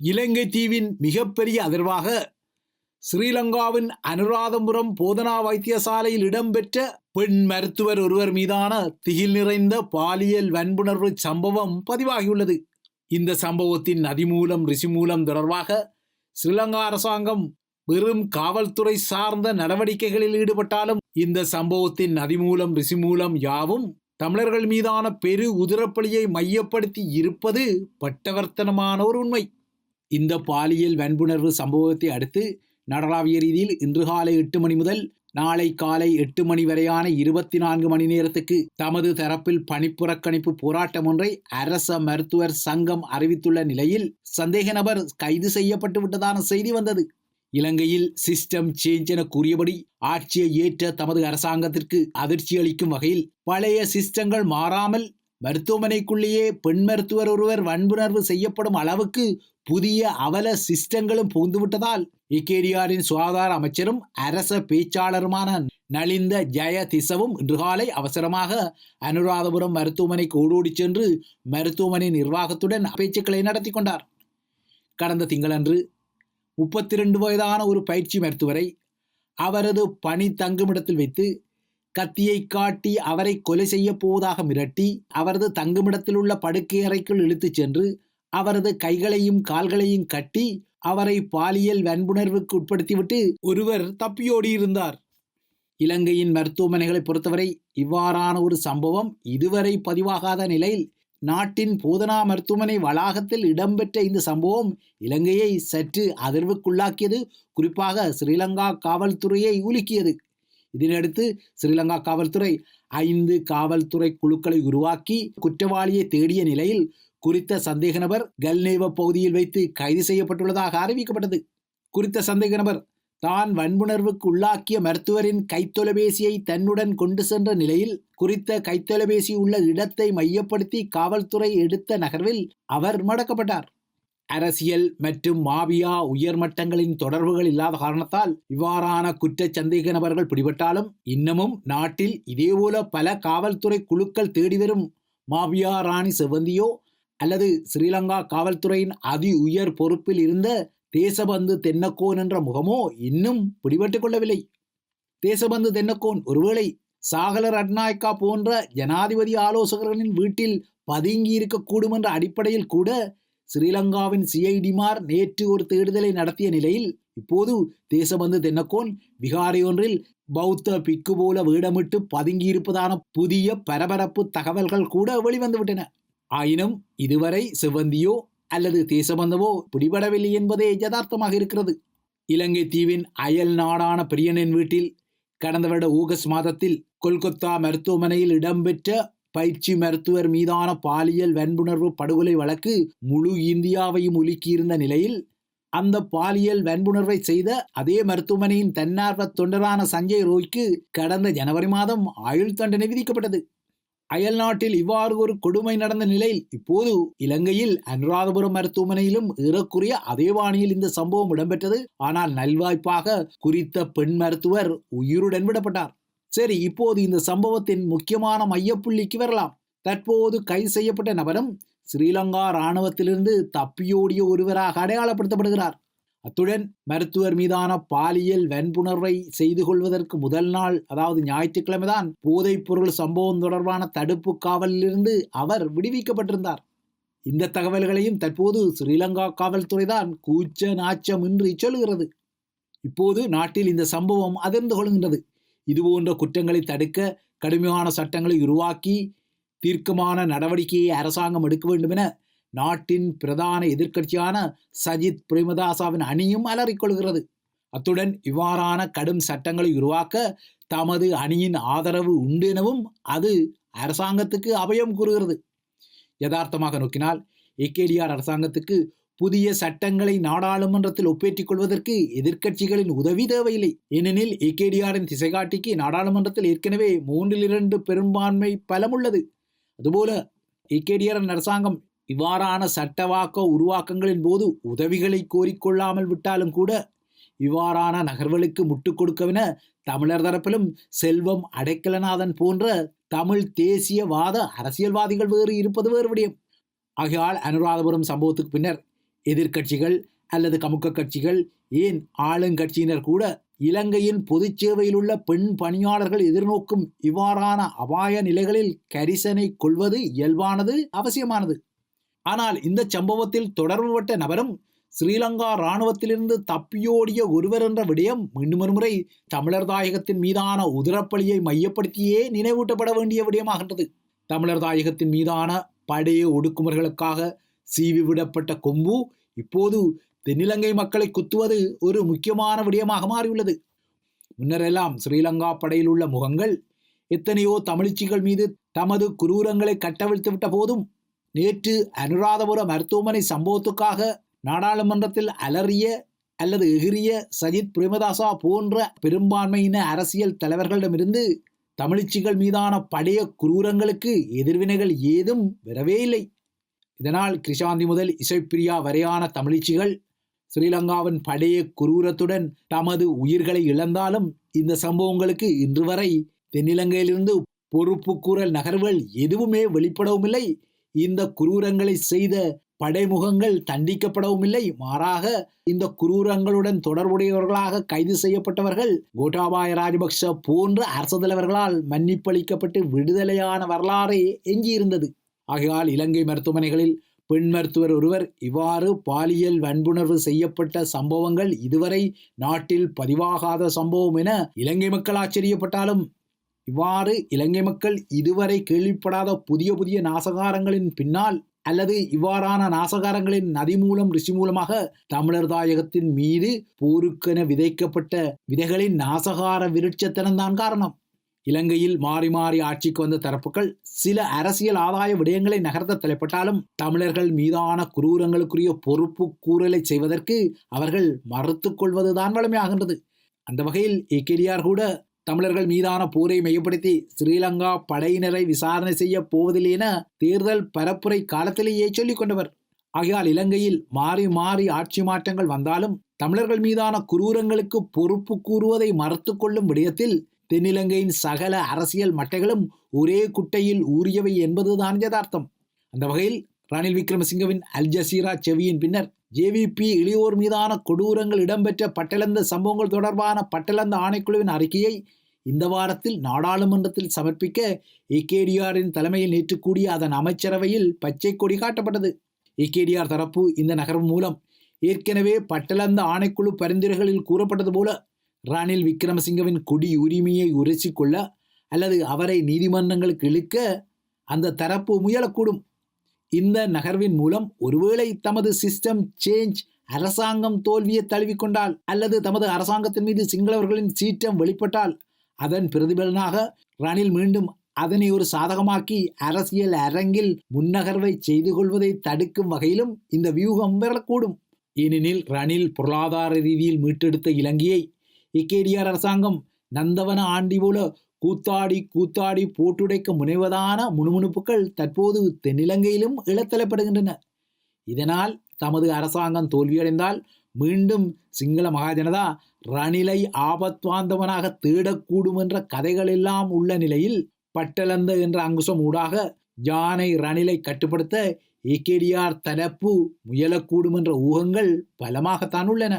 இலங்கை தீவின் மிகப்பெரிய அதிர்வாக ஸ்ரீலங்காவின் அனுராதபுரம் போதனா வைத்தியசாலையில் இடம்பெற்ற பெண் மருத்துவர் ஒருவர் மீதான திகில் நிறைந்த பாலியல் வன்புணர்வு சம்பவம் பதிவாகியுள்ளது. இந்த சம்பவத்தின் நதிமூலம் ரிஷிமூலம் தொடர்பாக ஸ்ரீலங்கா அரசாங்கம் வெறும் காவல்துறை சார்ந்த நடவடிக்கைகளில் ஈடுபட்டாலும் இந்த சம்பவத்தின் நதிமூலம் ரிஷிமூலம் யாவும் தமிழர்கள் மீதான பெரு உதிரப்பலியை மையப்படுத்தி இருப்பது பட்டவர்த்தனமான ஒரு உண்மை. இந்த பாலியல் வன்புணர்வு சம்பவத்தை அடுத்து நடராவிய ரீதியில் இன்று காலை எட்டு மணி முதல் நாளை காலை எட்டு மணி வரையான இருபத்தி நான்கு மணி நேரத்துக்கு தமது தரப்பில் பணிப்புறக்கணிப்பு போராட்டம் ஒன்றை அரச மருத்துவர் சங்கம் அறிவித்துள்ள நிலையில் சந்தேக நபர் கைது செய்யப்பட்டு விட்டதான செய்தி வந்தது. இலங்கையில் சிஸ்டம் சேஞ்ச் என கூறியபடி ஆட்சியை ஏற்ற தமது அரசாங்கத்திற்கு அதிர்ச்சி அளிக்கும் வகையில் பழைய சிஸ்டங்கள் மாறாமல் மருத்துவமனைக்குள்ளேயே பெண் மருத்துவர் ஒருவர் வன்புணர்வு செய்யப்படும் அளவுக்கு புதிய அவல சிஸ்டங்களும் புகுந்துவிட்டதால் இக்கேரியாரின் சுகாதார அமைச்சரும் அரச பேச்சாளருமான நலிந்த ஜெய திசவும் இன்று காலை அவசரமாக அனுராதபுரம் மருத்துவமனைக்கு ஓடோடி சென்று மருத்துவமனை நிர்வாகத்துடன் பேச்சுக்களை நடத்தி கொண்டார் கடந்த திங்களன்று முப்பத்தி ரெண்டு வயதான ஒரு பயிற்சி மருத்துவரை அவரது பணி தங்குமிடத்தில் வைத்து கத்தியை காட்டி அவரை கொலை செய்ய போவதாக மிரட்டி அவரது தங்குமிடத்தில் உள்ள படுக்கை அறைக்குள் இழுத்துச் சென்று அவரது கைகளையும் கால்களையும் கட்டி அவரை பாலியல் வன்புணர்வுக்கு உட்படுத்திவிட்டு ஒருவர் தப்பியோடியிருந்தார் இலங்கையின் மருத்துவமனைகளை பொறுத்தவரை இவ்வாறான ஒரு சம்பவம் இதுவரை பதிவாகாத நிலையில் நாட்டின் போதனா மருத்துவமனை வளாகத்தில் இடம்பெற்ற இந்த சம்பவம் இலங்கையை சற்று அதிர்வுக்குள்ளாக்கியது குறிப்பாக ஸ்ரீலங்கா காவல்துறையை உலுக்கியது. இதனையடுத்து ஸ்ரீலங்கா காவல்துறை ஐந்து காவல்துறை குழுக்களை உருவாக்கி குற்றவாளியை தேடிய நிலையில் குறித்த சந்தேக நபர் கல்நேவ பகுதியில் வைத்து கைது செய்யப்பட்டுள்ளதாக அறிவிக்கப்பட்டது. குறித்த சந்தேக நபர் தான் வன்புணர்வுக்கு உள்ளாக்கிய மருத்துவரின் கைத்தொலைபேசியை தன்னுடன் கொண்டு சென்ற நிலையில் குறித்த கைத்தொலைபேசி உள்ள இடத்தை மையப்படுத்தி காவல்துறை எடுத்த நகர்வில் அவர் மடக்கப்பட்டார். அரசியல் மற்றும் மாபியா உயர்மட்டங்களின் தொடர்புகள் இல்லாத காரணத்தால் இவ்வாறான குற்ற சந்தேக நபர்கள் பிடிபட்டாலும் இன்னமும் நாட்டில் இதேபோல பல காவல்துறை குழுக்கள் தேடி வரும் மாபியா ராணி செவந்தியோ அல்லது ஸ்ரீலங்கா காவல்துறையின் அதி உயர் பொறுப்பில் இருந்த தேசபந்து தென்னக்கோன் என்ற முகமோ இன்னும் பிடிபட்டு கொள்ளவில்லை. தேசபந்து தென்னக்கோன் ஒருவேளை சாகல ரட்நாயக்கா போன்ற ஜனாதிபதி ஆலோசகர்களின் வீட்டில் பதுங்கி இருக்கக்கூடும் என்ற அடிப்படையில் கூட ஸ்ரீலங்காவின் சிஐடிமார் நேற்று ஒரு தேடுதலை நடத்திய நிலையில் இப்போது தேசபந்து தென்னக்கோன் விகாரை ஒன்றில் பௌத்த பிக்கு போல வேடமிட்டு பதுங்கியிருப்பதான புதிய பரபரப்பு தகவல்கள் கூட வெளிவந்துவிட்டன. ஆயினும் இதுவரை செவ்வந்தியோ அல்லது தேசபந்தவோ பிடிபடவில்லை என்பதே யதார்த்தமாக இருக்கிறது. இலங்கை தீவின் அயல் நாடான பிரியனின் வீட்டில் கடந்த வருட ஆகஸ்ட் மாதத்தில் கொல்கத்தா மருத்துவமனையில் இடம்பெற்ற பயிற்சி மருத்துவர் மீதான பாலியல் வன்புணர்வு படுகொலை வழக்கு முழு இந்தியாவையும் உலுக்கியிருந்த நிலையில் அந்த பாலியல் வன்புணர்வை செய்த அதே மருத்துவமனையின் தன்னார்வ தொண்டரான சஞ்சய் ரோய்க்கு கடந்த ஜனவரி மாதம் ஆயுள் தண்டனை விதிக்கப்பட்டது. அயல் நாட்டில் இவ்வாறு ஒரு கொடுமை நடந்த நிலையில் இப்போது இலங்கையில் அனுராதபுரம் மருத்துவமனையிலும் ஏறக்குறைய அதே வாணியில் இந்த சம்பவம் இடம்பெற்றது. ஆனால் நல்வாய்ப்பாக குறித்த பெண் மருத்துவர் உயிருடன் விடப்பட்டார். சரி இப்போது இந்த சம்பவத்தின் முக்கியமான மையப்புள்ளிக்கு வரலாம். தற்போது கைது செய்யப்பட்ட நபரும் ஸ்ரீலங்கா இராணுவத்திலிருந்து தப்பியோடிய ஒருவராக அடையாளப்படுத்தப்படுகிறார். அத்துடன் மருத்துவர் மீதான பாலியல் வன்புணர்வை செய்து கொள்வதற்கு முதல் நாள் அதாவது ஞாயிற்றுக்கிழமைதான் போதைப் பொருள் சம்பவம் தொடர்பான தடுப்பு காவலிலிருந்து அவர் விடுவிக்கப்பட்டிருந்தார். இந்த தகவல்களையும் தற்போது ஸ்ரீலங்கா காவல்துறைதான் கூச்ச நாச்சமின்றி சொல்கிறது இப்போது நாட்டில் இந்த சம்பவம் அதிர்ந்து கொள்கின்றது. இதுபோன்ற குற்றங்களை தடுக்க கடுமையான சட்டங்களை உருவாக்கி தீர்க்கமான நடவடிக்கையை அரசாங்கம் எடுக்க வேண்டும் என நாட்டின் பிரதான எதிர்க்கட்சியான சஜித் பிரேமதாசாவின் அணியும் அலறிக்கொள்கிறது. அத்துடன் இவ்வாறான கடும் சட்டங்களை உருவாக்க தமது அணியின் ஆதரவு உண்டு எனவும் அது அரசாங்கத்துக்கு அபயம் கூறுகிறது. யதார்த்தமாக நோக்கினால் ஏகேடிஆர் அரசாங்கத்துக்கு புதிய சட்டங்களை நாடாளுமன்றத்தில் ஒப்பேற்றிக் கொள்வதற்கு எதிர்க்கட்சிகளின் உதவி தேவையில்லை. ஏனெனில் ஏகேடிஆரின் திசைகாட்டிக்கு நாடாளுமன்றத்தில் ஏற்கனவே மூன்றில் இரண்டு பெரும்பான்மை பலம் உள்ளது அதுபோல ஏகேடிஆர் அரசாங்கம் இவ்வாறான சட்டவாக்க உருவாக்கங்களின் போது உதவிகளை கோரிக்கொள்ளாமல் விட்டாலும் கூட இவ்வாறான நகர்வுகளுக்கு முட்டுக் கொடுக்கவென தமிழர் தரப்பிலும் செல்வம் அடைக்கலநாதன் போன்ற தமிழ் தேசியவாத அரசியல்வாதிகள் வேறு இருப்பது வேறு விடயம். ஆகையால் அனுராதபுரம் சம்பவத்துக்கு பின்னர் எதிர்க்கட்சிகள் அல்லது கமுக்க கட்சிகள் ஏன் ஆளுங்கட்சியினர் கூட இலங்கையின் பொதுச் சேவையில் உள்ள பெண் பணியாளர்கள் எதிர்நோக்கும் இவ்வாறான அபாய நிலைகளில் கரிசனை கொள்வது இயல்பானது அவசியமானது? ஆனால் இந்த சம்பவத்தில் தொடர்புபட்ட நபரும் ஸ்ரீலங்கா இராணுவத்திலிருந்து தப்பியோடிய ஒருவர் என்ற விடயம் மீண்டும் ஒருமுறை தமிழர் தாயகத்தின் மீதான உதிரப்பலியை மையப்படுத்தியே நினைவூட்டப்பட வேண்டிய விடயமாகின்றது. தமிழர் தாயகத்தின் மீதான படைய ஒடுக்குமுறைகளுக்காக சீவி விடப்பட்ட கொம்பு இப்போது தென்னிலங்கை மக்களை குத்துவது ஒரு முக்கியமான விடயமாக மாறியுள்ளது. முன்னரெல்லாம் ஸ்ரீலங்கா படையில் உள்ள முகங்கள் எத்தனையோ தமிழ்ச்சிகள் மீது தமது குரூரங்களை கட்டவிழ்த்து விட்ட போதும் நேற்று அனுராதபுர மருத்துவமனை சம்பவத்துக்காக நாடாளுமன்றத்தில் அலறிய அல்லது எகிரிய சஜித் பிரேமதாசா போன்ற பெரும்பான்மையின அரசியல் தலைவர்களிடமிருந்து தமிழ்ச்சிகள் மீதான படைய குரூரங்களுக்கு எதிர்வினைகள் ஏதும் வரவே இல்லை. இதனால் கிருஷாந்தி முதல் இசைப்பிரியா வரையான தமிழ்ச்சிகள் ஸ்ரீலங்காவின் படைய குரூரத்துடன் தமது உயிர்களை இழந்தாலும் இந்த சம்பவங்களுக்கு இன்று வரை தென்னிலங்கையிலிருந்து பொறுப்புக்கூறல் நகர்வுகள் எதுவுமே வெளிப்படவும் இல்லை இந்த குரூரங்களை செய்த படைமுகங்கள் தண்டிக்கப்படவும் இல்லை மாறாக இந்த குரூரங்களுடன் தொடர்புடையவர்களாக கைது செய்யப்பட்டவர்கள் கோட்டாபாய ராஜபக்ஷ போன்ற அரசு தலைவர்களால் மன்னிப்பளிக்கப்பட்டு விடுதலையான வரலாறே எஞ்சியிருந்தது. ஆகையால் இலங்கை மருத்துவமனைகளில் பெண் மருத்துவர் ஒருவர் இவ்வாறு பாலியல் வன்புணர்வு செய்யப்பட்ட சம்பவங்கள் இதுவரை நாட்டில் பதிவாகாத சம்பவம் என இலங்கை மக்கள் ஆச்சரியப்பட்டாலும் இவ்வாறு இலங்கை மக்கள் இதுவரை கேள்விப்படாத புதிய புதிய நாசகாரங்களின் பின்னால் அல்லது இவ்வாறான நாசகாரங்களின் நதி மூலம் ரிஷி மூலமாக தமிழர் தாயகத்தின் மீது போருக்கென விதைக்கப்பட்ட விதைகளின் நாசகார விருட்சத்தனம்தான் காரணம். இலங்கையில் மாறி மாறி ஆட்சிக்கு வந்த தரப்புகள் சில அரசியல் ஆதாய விடயங்களை நகர்த்த தலைப்பட்டாலும் தமிழர்கள் மீதான குரூரங்களுக்குரிய பொறுப்பு கூறலை செய்வதற்கு அவர்கள் மறுத்துக்கொள்வதுதான் கொள்வதுதான் வலிமையாகின்றது. அந்த வகையில் ஏகேடிஆர் கூட தமிழர்கள் மீதான போரை மையப்படுத்தி ஸ்ரீலங்கா படையினரை விசாரணை செய்ய போவதில்லை என தேர்தல் பரப்புரை காலத்திலேயே சொல்லிக் கொண்டவர். ஆகையால் இலங்கையில் மாறி மாறி ஆட்சி மாற்றங்கள் வந்தாலும் தமிழர்கள் மீதான குரூரங்களுக்கு பொறுப்பு கூறுவதை மறுத்து கொள்ளும் விடயத்தில் தென்னிலங்கையின் சகல அரசியல் மட்டைகளும் ஒரே குட்டையில் ஊறியவை என்பதுதான் யதார்த்தம். அந்த வகையில் ரணில் விக்ரமசிங்கவின் அல் ஜசீரா செவியின் பின்னர் ஜேவிபி இளையோர் மீதான கொடூரங்கள் இடம்பெற்ற பட்டளந்த சம்பவங்கள் தொடர்பான பட்டளந்த ஆணைக்குழுவின் அறிக்கையை இந்த வாரத்தில் நாடாளுமன்றத்தில் சமர்ப்பிக்க ஏகேடிஆரின் தலைமையில் நேற்று கூடிய அதன் அமைச்சரவையில் பச்சை கொடி காட்டப்பட்டது. ஏகேடிஆர் தரப்பு இந்த நகர்வு மூலம் ஏற்கனவே பட்டளந்த ஆணைக்குழு பரிந்துரைகளில் கூறப்பட்டது போல ரணில் விக்ரமசிங்கவின் குடி உரிமையை உரைச்சிக்கொள்ள அல்லது அவரை நீதிமன்றங்களுக்கு இழுக்க அந்த தரப்பு முயலக்கூடும். இந்த நகர்வின் மூலம் ஒருவேளை தமது சிஸ்டம் சேஞ்ச் அரசாங்கம் தோல்வியை தழுவிக்கொண்டால் அல்லது தமது அரசாங்கத்தின் மீது சிங்களவர்களின் சீற்றம் வெளிப்பட்டால் அதன் பிரதிபலனாக ரணில் மீண்டும் அதனை ஒரு சாதகமாக்கி அரசியல் அரங்கில் முன்னகர்வை செய்து கொள்வதை தடுக்கும் வகையிலும் இந்த வியூகம் பெறக்கூடும். ஏனெனில் ரணில் பொருளாதார ரீதியில் மீட்டெடுத்த இலங்கையை இக்கேடிஆர் அரசாங்கம் நந்தவன ஆண்டி போல கூத்தாடி கூத்தாடி போட்டுடைக்க முனைவதான முணுமுணுப்புகள் தற்போது தென்னிலங்கையிலும் இழத்தலப்படுகின்றன இதனால் தமது அரசாங்கம் தோல்வியடைந்தால் மீண்டும் சிங்கள மகாஜனதா ரணிலை ஆபத்வாந்தவனாக தேடக்கூடும் என்ற கதைகள் எல்லாம் உள்ள நிலையில் பட்டலந்த என்ற அங்குசம் ஊடாக யானை ரணிலை கட்டுப்படுத்த ஏகேடிஆர் தரப்பு முயலக்கூடும் என்ற ஊகங்கள் பலமாகத்தான் உள்ளன.